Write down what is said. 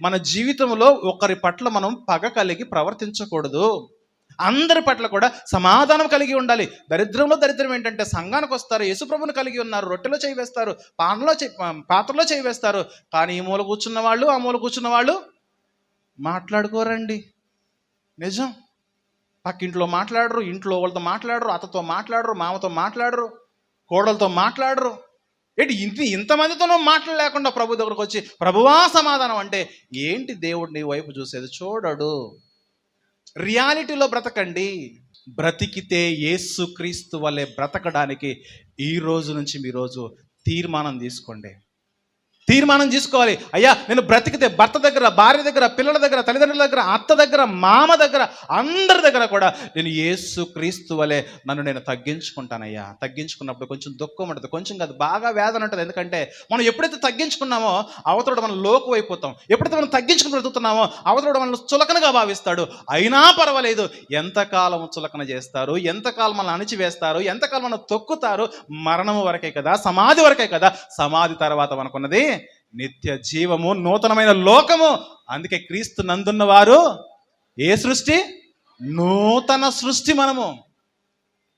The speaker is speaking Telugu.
మన జీవితంలో ఒకరి పట్ల మనం పగ కలిగి ప్రవర్తించకూడదు. అందరి పట్ల కూడా సమాధానం కలిగి ఉండాలి. దరిద్రంలో దరిద్రం ఏంటంటే సంఘానికి వస్తారు యేసుప్రభుని కలిగి ఉన్నారు రొట్టెలో చేయివేస్తారు పానలో చేయి పాత్రలో చేయివేస్తారు కానీ ఈ మూల కూర్చున్న వాళ్ళు ఆ మూల కూర్చున్న వాళ్ళు మాట్లాడుకోరండి. నిజం. పక్కింట్లో మాట్లాడరు ఇంట్లో వాళ్ళతో మాట్లాడరు అతతో మాట్లాడరు మామతో మాట్లాడరు కోడలతో మాట్లాడరు. ఏంటి ఇంత ఇంతమందితోనూ మాటలు లేకుండా ప్రభు దగ్గరకు వచ్చి ప్రభువా సమాధానం అంటే ఏంటి దేవుడు నీ వైపు చూసేది? చూడడు. రియాలిటీలో బ్రతకండి. బ్రతికితే యేసు క్రీస్తు వల్లే బ్రతకడానికి ఈ రోజు నుంచి మీ రోజు తీర్మానం తీసుకోండి. తీర్మానం తీసుకోవాలి అయ్యా నేను బ్రతికితే భర్త దగ్గర భార్య దగ్గర పిల్లల దగ్గర తల్లిదండ్రుల దగ్గర అత్త దగ్గర మామ దగ్గర అందరి దగ్గర కూడా నేను యేసు క్రీస్తు వలె నన్ను నేను తగ్గించుకుంటానయ్యా. తగ్గించుకున్నప్పుడు కొంచెం దుఃఖం ఉంటుంది. కొంచెం కాదు బాగా వేదన ఉంటుంది. ఎందుకంటే మనం ఎప్పుడైతే తగ్గించుకున్నామో అవతడు మనం లోకు అయిపోతాం. ఎప్పుడైతే మనం తగ్గించుకుని బ్రతుకుతున్నామో అవతడు మనల్ని చులకనగా భావిస్తాడు. అయినా పర్వాలేదు ఎంతకాలం చులకన చేస్తారు ఎంతకాలం మనల్ని అణిచివేస్తారు ఎంతకాలం మనం తొక్కుతారు మరణము వరకే కదా సమాధి వరకే కదా సమాధి తర్వాత మనకున్నది నిత్య జీవము నూతనమైన లోకము. అందుకే క్రీస్తు నందున్న వారు ఏ సృష్టి? నూతన సృష్టి మనము.